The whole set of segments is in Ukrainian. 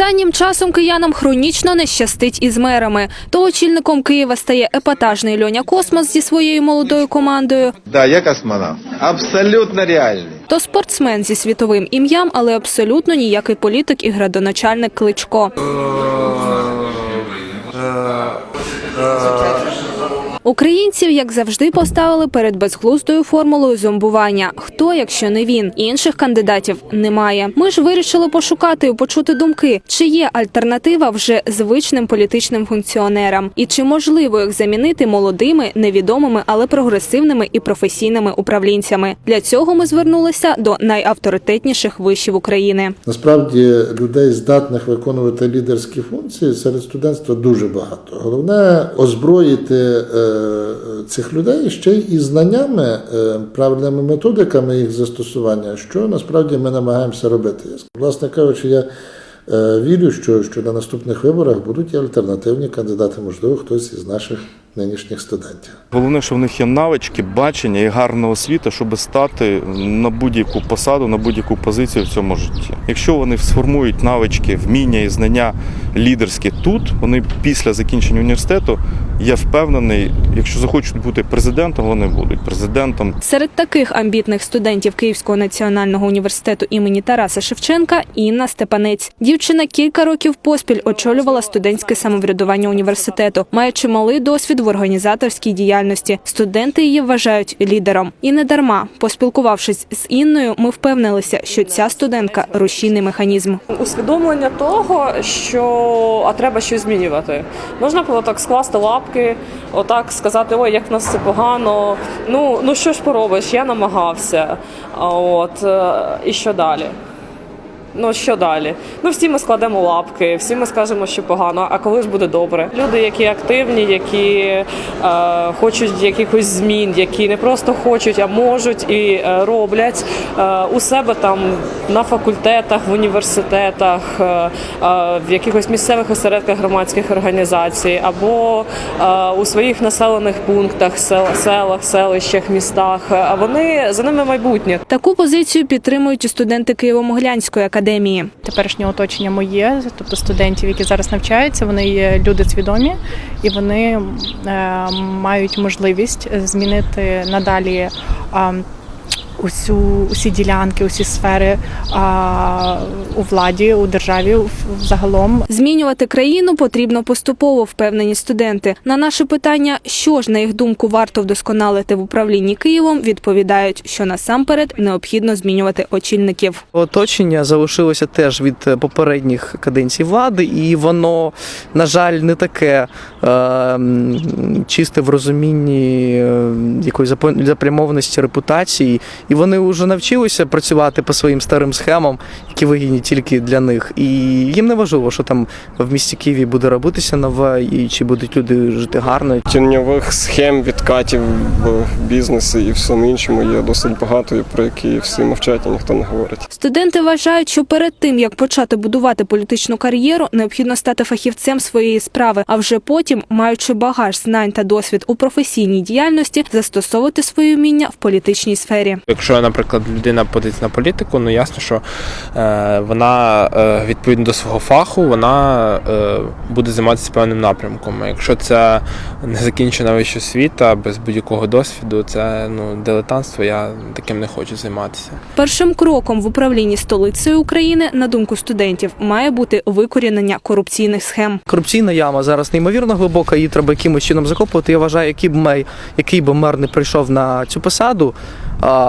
Останнім часом киянам хронічно не щастить із мерами. То очільником Києва стає епатажний Льоня Космос зі своєю молодою командою, Да, я космонавт. Абсолютно реальний. то спортсмен зі світовим ім'ям, але абсолютно ніякий політик і градоначальник Кличко. Українців, як завжди, поставили перед безглуздою формулою зомбування. Хто, якщо не він? Інших кандидатів немає. Ми ж вирішили пошукати і почути думки, чи є альтернатива вже звичним політичним функціонерам, і чи можливо їх замінити молодими, невідомими, але прогресивними і професійними управлінцями. Для цього ми звернулися до найавторитетніших вишів України. Насправді людей, здатних виконувати лідерські функції серед студентства дуже багато. Головне озброїти е, цих людей ще й знаннями, е, правильними методиками їх застосування, що насправді ми намагаємося робити. Власне кажучи, я е, вірю, що, що на наступних виборах будуть і альтернативні кандидати, можливо, хтось із наших нинішніх студентів. Головне, що в них є навички, бачення і гарна освіта, щоб стати на будь-яку посаду, на будь-яку позицію в цьому житті. Якщо вони сформують навички, вміння і знання лідерські тут, вони після закінчення університету, я впевнений, якщо захочуть бути президентом, вони будуть президентом. Серед таких амбітних студентів Київського національного університету імені Тараса Шевченка Інна Степанець. Дівчина кілька років поспіль очолювала студентське самоврядування університету, має чималий досвід в організаторській діяльності. Студенти її вважають лідером. І не дарма, поспілкувавшись з Інною, ми впевнилися, що ця студентка рушійний механізм. усвідомлення того, що а треба щось змінювати. Можна було так скласти лапки, отак сказати, ой, як в нас все погано. Ну ну що ж поробиш, я намагався. От е, і що далі? Ну що далі? Ну всі ми складемо лапки, всі ми скажемо, що погано. А коли ж буде добре? Люди, які активні, які е, хочуть якихось змін, які не просто хочуть, а можуть і е, роблять е, у себе там на факультетах, в університетах, е, е, в якихось місцевих осередках громадських організацій, або е, у своїх населених пунктах, сел- селах, селищах, містах. А вони за ними майбутнє. Таку позицію підтримують і студенти Києво-Могилянської академії. Теперішнє оточення моє, тобто студентів, які зараз навчаються, вони є люди свідомі і вони е, мають можливість змінити надалі. Усю усі ділянки, усі сфери а, у владі, у державі загалом Змінювати країну потрібно поступово, впевнені студенти. На наше питання, що ж на їх думку варто вдосконалити в управлінні Києвом, відповідають, що насамперед необхідно змінювати очільників. Оточення залишилося теж від е, попередніх каденцій влади, і воно, на жаль, не таке е, чисте в розумінні е, якоїсь запрямованості репутації. І вони вже навчилися працювати по своїм старим схемам, які вигідні тільки для них. І їм не важливо, що там в місті Києві буде робитися нове, і чи будуть люди жити гарно, Тіньових схем, відкатів в бізнесі і всьому іншому є досить багато, і про які всі мовчать і ніхто не говорить. Студенти вважають, що перед тим як почати будувати політичну кар'єру, необхідно стати фахівцем своєї справи, а вже потім, маючи багаж знань та досвід у професійній діяльності, застосовувати свої вміння в політичній сфері. Якщо, наприклад, людина подить на політику, ну ясно, що е, вона е, відповідно до свого фаху вона е, буде займатися певним напрямком. А якщо це незакінчена вища освіта без будь-якого досвіду, це ну дилетантство. Я таким не хочу займатися. Першим кроком в управлінні столицею України, на думку студентів, має бути викорінення корупційних схем. корупційна яма зараз неймовірно глибока, її треба якимось чином закопувати. Я вважаю, який б мер, який би мер не прийшов на цю посаду,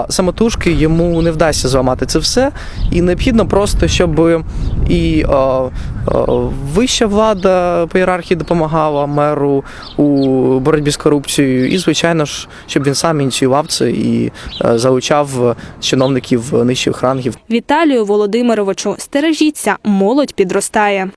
самотужки йому не вдасться зламати це все. І необхідно просто, щоб і вища влада по ієрархії допомагала меру у боротьбі з корупцією, і звичайно ж, щоб він сам ініціював це і е, залучав чиновників нижчих рангів. Віталію Володимировичу, стережіться, молодь підростає.